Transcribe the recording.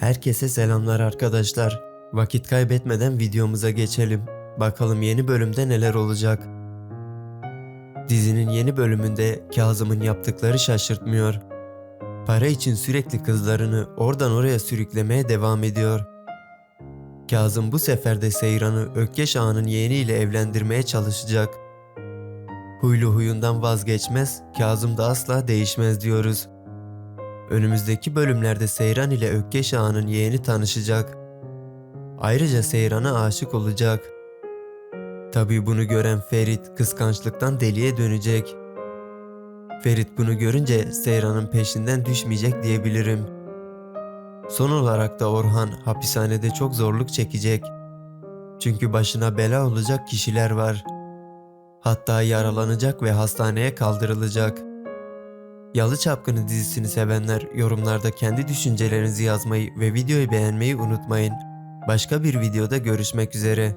Herkese selamlar arkadaşlar. Vakit kaybetmeden videomuza geçelim. Bakalım yeni bölümde neler olacak. Dizinin yeni bölümünde Kazım'ın yaptıkları şaşırtmıyor. Para için sürekli kızlarını oradan oraya sürüklemeye devam ediyor. Kazım bu sefer de Seyran'ı Ökkeş Ağa'nın yeğeniyle evlendirmeye çalışacak. Huylu huyundan vazgeçmez, Kazım da asla değişmez diyoruz. Önümüzdeki bölümlerde Seyran ile Ökkeş Ağa'nın yeğeni tanışacak. Ayrıca Seyran'a aşık olacak. Tabii bunu gören Ferit kıskançlıktan deliye dönecek. Ferit bunu görünce Seyran'ın peşinden düşmeyecek diyebilirim. Son olarak da Orhan hapishanede çok zorluk çekecek. Çünkü başına bela olacak kişiler var. Hatta yaralanacak ve hastaneye kaldırılacak. Yalı Çapkını dizisini sevenler yorumlarda kendi düşüncelerinizi yazmayı ve videoyu beğenmeyi unutmayın. Başka bir videoda görüşmek üzere.